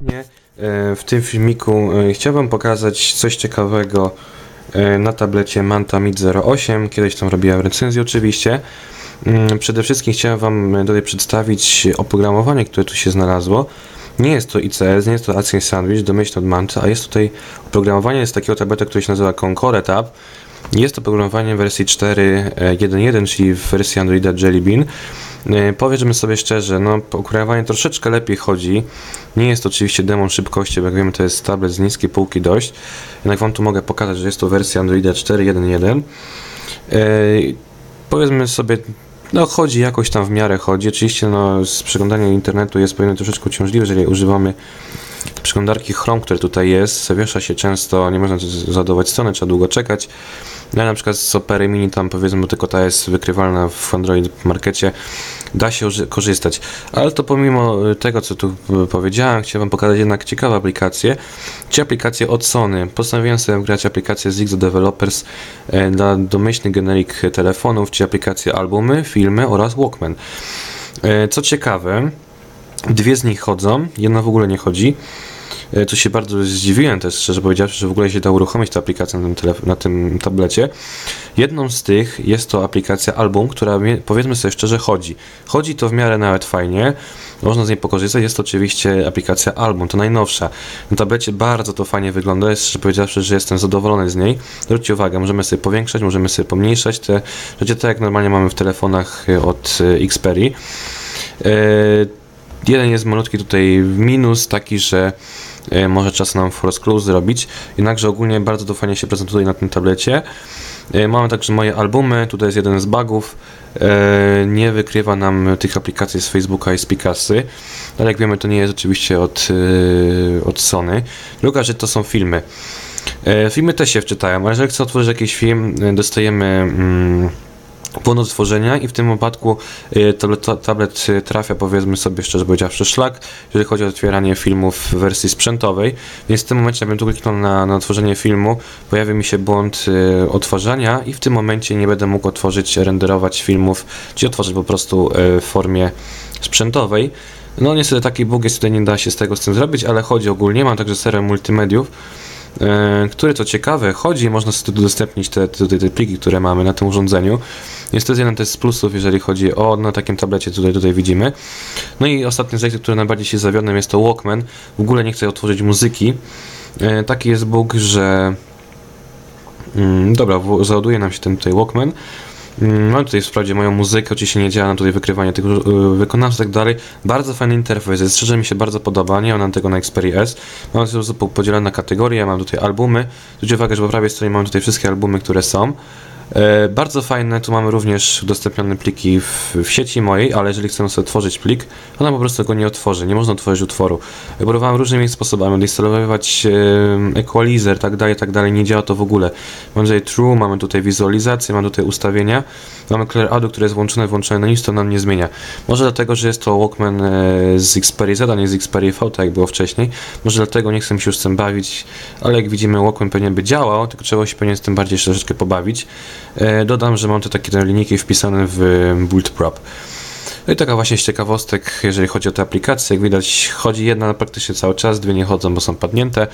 Ogólnie e, w tym filmiku e, chciałbym pokazać coś ciekawego e, na tablecie Manta Mid 08. Kiedyś tam robiłem recenzję oczywiście. Mm, Przede wszystkim chciałem Wam tutaj przedstawić oprogramowanie, które tu się znalazło. Nie jest to ICS, nie jest to Action Sandwich, domyślny od Manta, a jest tutaj oprogramowanie z takiego tabletu, które się nazywa Concord Tab. Jest to oprogramowanie w wersji 4.1.1, czyli w wersji Androida Jelly Bean. E, Powiedzmy sobie szczerze, no oprogramowanie troszeczkę lepiej chodzi. Nie jest to oczywiście demon szybkości, bo jak wiemy to jest tablet z niskiej półki dość. Jednak Wam tu mogę pokazać, że jest to wersja Androida 4.1.1. E, Powiedzmy sobie, no chodzi jakoś tam w miarę chodzi. Oczywiście no, z przeglądaniem internetu jest pewnie troszeczkę uciążliwe, jeżeli używamy przeglądarki Chrome, które tutaj jest, zawiesza się często, nie można z- załadować strony, trzeba długo czekać. No, na przykład z Opery Mini, tam powiedzmy, tylko ta jest wykrywalna w Android Markecie, da się korzystać. Ale to pomimo y, tego, co tu y, powiedziałem, chciałbym pokazać jednak ciekawe aplikacje, czy aplikacje od Sony. Postanowiłem sobie grać aplikację z Xo Developers e, dla domyślnych generic telefonów, czy aplikacje albumy, filmy oraz Walkman. Co ciekawe, Dwie z nich chodzą, jedna w ogóle nie chodzi. E, Co się bardzo zdziwiłem też, szczerze powiedziawszy, że w ogóle się da uruchomić tę aplikację na tym, na tym tablecie. Jedną z tych jest to aplikacja Album, która powiedzmy sobie szczerze chodzi. Chodzi to w miarę nawet fajnie, można z niej pokorzystać. Jest to oczywiście aplikacja Album, to najnowsza. Na tablecie bardzo to fajnie wygląda, jest szczerze powiedziawszy, że jestem zadowolony z niej. Zwróćcie uwagę, możemy sobie powiększać, możemy sobie pomniejszać te rzeczy, tak jak normalnie mamy w telefonach e, od e, Xperia. Jeden jest malutki tutaj minus, taki, że może czas nam force close zrobić, jednakże ogólnie bardzo to fajnie się prezentuje na tym tablecie. E, Mamy także moje albumy, tutaj jest jeden z bugów, e, nie wykrywa nam tych aplikacji z Facebooka i z Picasy, ale jak wiemy to nie jest oczywiście od, e, od Sony. Druga rzecz to są filmy. E, Filmy też się wczytają, ale jeżeli chcę otworzyć jakiś film, e, dostajemy... Mm, płon do tworzenia i w tym wypadku y, tablet, tablet y, trafia powiedzmy sobie szczerze powiedziawszy szlak, jeżeli chodzi o otwieranie filmów w wersji sprzętowej, więc w tym momencie jakbym tu kliknął na, na tworzenie filmu, pojawi mi się błąd y, otwarzania i w tym momencie nie będę mógł otworzyć, renderować filmów, czy otworzyć po prostu y, w formie sprzętowej. No niestety taki bug jest tutaj, nie da się z tego z tym zrobić, ale chodzi ogólnie, mam także serię multimediów, e, które co ciekawe chodzi można sobie udostępnić te, te, te pliki, które mamy na tym urządzeniu. Jest to jeden też z plusów, jeżeli chodzi o na takim tablecie, tutaj, tutaj widzimy. No i ostatni z rzeczy, który najbardziej się zawiodłem jest to Walkman. W ogóle nie chcę otworzyć muzyki. E, taki jest bug, że mm, dobra, załaduje nam się ten tutaj Walkman. Mm, Mam tutaj w sprawdzie moją muzykę, oczywiście nie działa nam tutaj wykrywanie tych y, wykonawców i tak dalej. Bardzo fajny interfejs, jest, szczerze mi się bardzo podoba, nie mam tego na Xperia S. Mam to po- podzielone na kategorie, mam tutaj albumy. Zwróćcie uwagę, że po prawej stronie mam tutaj wszystkie albumy, które są. E, bardzo fajne, tu mamy również udostępnione pliki w, w sieci mojej, ale jeżeli chcemy sobie otworzyć plik, ona po prostu go nie otworzy, nie można otworzyć utworu. Próbowałem różnymi sposobami, odinstalowywać e, equalizer, tak dalej, tak dalej, nie działa to w ogóle. Mamy tutaj true, mamy tutaj wizualizację, mamy tutaj ustawienia, mamy clear audio, które jest włączone, włączone, no nic to nam nie zmienia. Może dlatego, że jest to Walkman e, z Xperia Z, a nie z Xperia V, tak jak było wcześniej. Może dlatego nie chcę się już z tym bawić, ale jak widzimy Walkman pewnie by działał, tylko trzeba się pewnie z tym bardziej troszeczkę pobawić. E, dodam, że mam tu takie te linijki wpisane w Build Prop. No i taka właśnie z ciekawostek, jeżeli chodzi o te aplikacje. Jak widać, chodzi jedna praktycznie cały czas, dwie nie chodzą, bo są padnięte.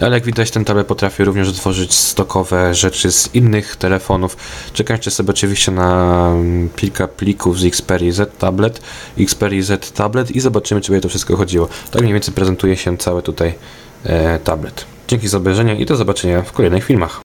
Ale jak widać, ten tablet potrafi również otworzyć stokowe rzeczy z innych telefonów. Czekajcie sobie oczywiście na kilka plików z Xperia Z Tablet, Xperia Z Tablet i zobaczymy, czy będzie to wszystko chodziło. Tak mniej więcej prezentuje się cały tutaj e, tablet. Dzięki za obejrzenie i do zobaczenia w kolejnych filmach.